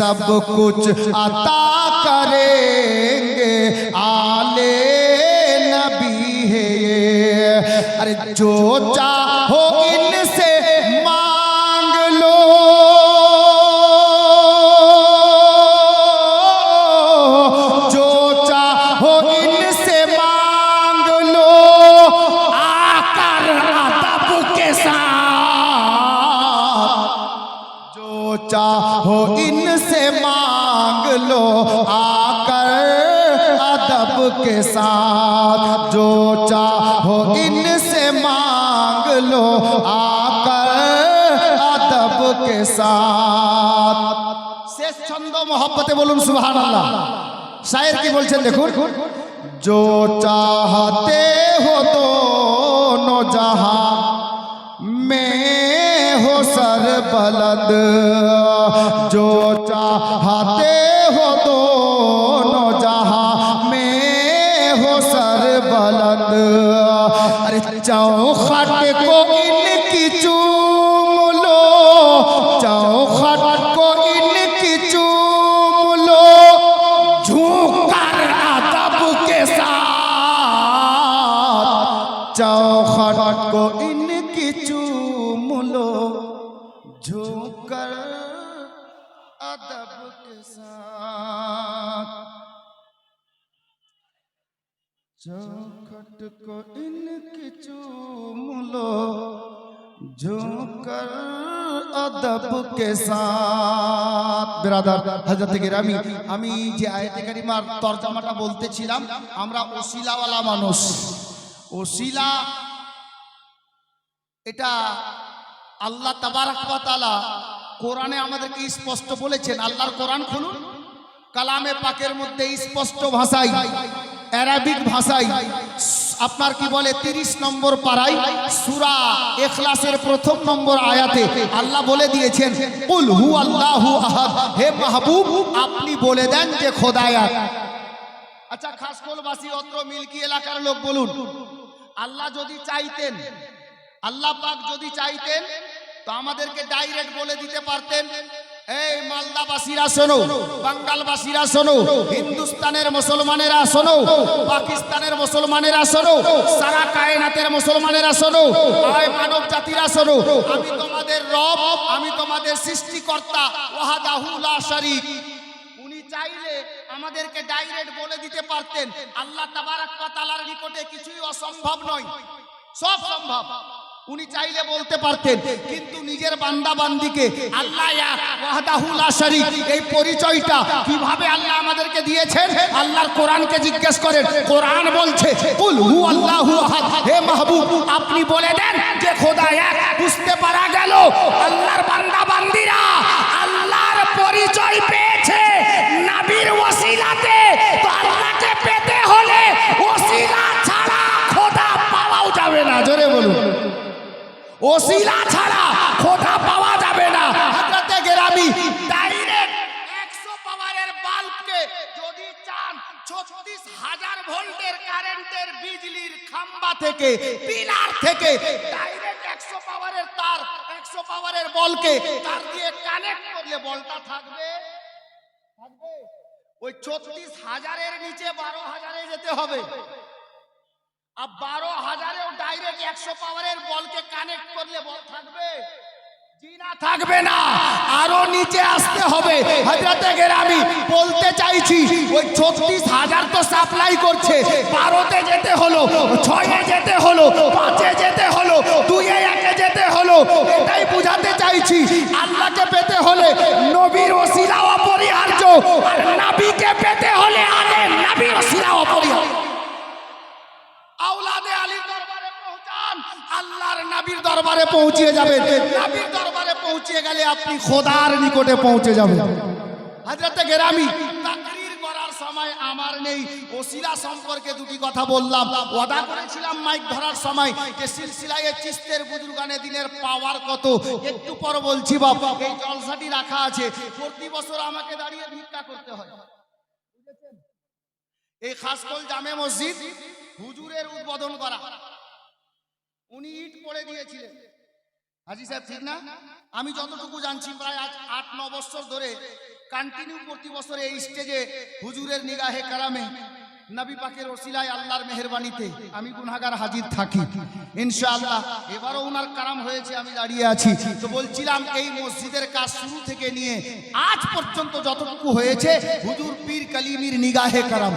सब कुछ अता करेंगे। आले नबी है अरे जो चाहो चाहो इनसे मांग लो आकर अदब के साथ जो चाहो इनसे मांग लो आकर अदब के साथ শেষ ছন্দ মহব্বতে বলুন সুবহান আল্লাহ শায়ের কি বলছেন দেখুন जो चाहते हो दोनों जहां में हो सर बुलंद जो चाहते हो दोनों जहां में हो सर बुलंद अरे चौखट को इनकी चूम लो चौखट को इनकी चूम लो झूक कर अदब के साथ चौखट को इनकी के साथ चौखट को इनकी चूम लो झुककर अदब के साथ বিরাদার হযরত গিরামি আমি যে আয়াতে কারিমার তরজমাটা বলতেছিলাম আমরা ওসিলাওয়ালা মানুষ ওসিলা এটা আল্লাহ তাবারাক ওয়া তাআলা কোরআনে আমাদেরকে স্পষ্ট বলেছেন, আল্লাহর কোরআন খুলুন। কালামে পাকের মধ্যে স্পষ্ট ভাষায়, অ্যারাবিক ভাষায়, আপনার কি বলে, তিরিশ নম্বর পাড়ায়, সুরা এখলাসের প্রথম নম্বর আয়াতে আল্লাহ বলে দিয়েছেন হু আল্লাহু হে মাহবুব, আপনি বলে দেন যে খোদায়াত আচ্ছা খাসকোলবাসী অত্র মিল্কি এলাকার লোক বলুন, আল্লাহ যদি চাইতেন, আল্লাহ পাক যদি চাইতেন তো আমাদেরকে ডাইরেক্ট বলে দিতে পারতেন। এই মালদাবাসীরা শোনো, বাঙ্গালবাসীরা শোনো, হিন্দুস্তানের মুসলমানেরা শোনো, পাকিস্তানের মুসলমানেরা শোনো, সারা কায়নাতের মুসলমানেরা শোনো, আয় মানব জাতিরা শোনো, আমি তোমাদের রব, আমি তোমাদের সৃষ্টিকর্তা ওয়াহাদাহু লা শারীক। উনি চাইলে আমাদেরকে ডাইরেক্ট বলে দিতে পারতেন। আল্লাহ তাবারাক ওয়া তাআলার নিকটে কিছুই অসম্ভব নয়। সব সম্ভব। উনি চাইলে বলতে পারতেন, কিন্তু নিজের বান্দা বান্দিকে আল্লাহ ওয়াহদাহুল্লাহ ওয়াহদাহু এই পরিচয়টা কীভাবে আল্লাহ আমাদেরকে দিয়েছেন? আল্লাহর কোরআনকে জিজ্ঞেস করেন, কোরআন বলছে, কুল হু আল্লাহু আহাদ। হে মাহবুব, আপনি বলে দেন যে খোদা এক, বুঝতে পারা গেল। ওসিলা ছাড়া খোদা পাওয়া যাবে না। হযরতে গেরামি। ডাইরেক্ট 100 পাওয়ারের বাল্বকে যদি চান 36 হাজার ভোল্টের কারেন্টের বিজলির খাম্বা থেকে, পিলার থেকে ডাইরেক্ট 100 পাওয়ারের তার 100 পাওয়ারের বলকে, তার দিয়ে কানেক্ট করলে বলটা থাকবে। থাকবে? ওই 36 হাজারের নিচে 12 হাজারে যেতে হবে। আর বারো হাজারেও ডাইরেক্ট একশো পাওয়ারের বলকে কানেক্ট করলে বল থাকবে। থাকবে না। আরও নিচে আসতে হবে। হাজরাতে গেরামি, বলতে চাইছি, ওই ছত্রিশ হাজার তো সাপ্লাই করছে। বারোতে যেতে হলো, ছয়ে যেতে হলো, পাঁচে যেতে হলো, দুইয়ে একে যেতে হলো। এটাই বুঝাতে চাইছি। আল্লাহকে পেতে হলে নবীর ওসিলা অপরিহার্য, আর নাবিকে পেতে হলে আলে নবীর ওসিলা অপরিহার্য। আওলাদে আলীর দরবারে পৌঁছান, আল্লাহর নবীর দরবারে পৌঁছিয়ে যাবেন নবীর দরবারে পৌঁছিয়ে গেলে আপনি খোদার নিকটে পৌঁছে যাবেন। হযরতে গেরামি সময় আমার নেই। ওসিলা সম্পর্কে দুটি কথা বললাম। ওয়াদা করেছিলাম মাইক ধরার সময় যে সিলসিলায়ে চিস্তের বুজুর্গানে দিনের পাওয়ার কত? একটু পর বলছি বাপ, এই জলসাটি রাখা আছে। প্রতি বছর আমাকে দাঁড়িয়ে ভিক্ষা করতে হয়। এই খাসকল জামে মসজিদ হুজুরের উদ্বোধন করা। উনি ইট পড়ে দিয়েছিলেন। হাজি সাহেব, ঠিক না? আমি যতটুকু জানছি প্রায় আজ আট, ন বছর ধরে কন্টিনিউ প্রতি বছর এই স্টেজে হুজুরের নিগাহে কারামে নবী পাকের ওসিলায় আল্লাহর মেহেরবানিতে আমি গুনাগার হাজির থাকি। ইনশাআল্লাহ, এবারও ওনার কারাম হয়েছে, আমি দাঁড়িয়ে আছি। তো বলছিলাম, এই মসজিদের কাজ শুরু থেকে নিয়ে আজ পর্যন্ত যতটুকু হয়েছে, হুজুর পীর কালিমির নিগাহে কারাম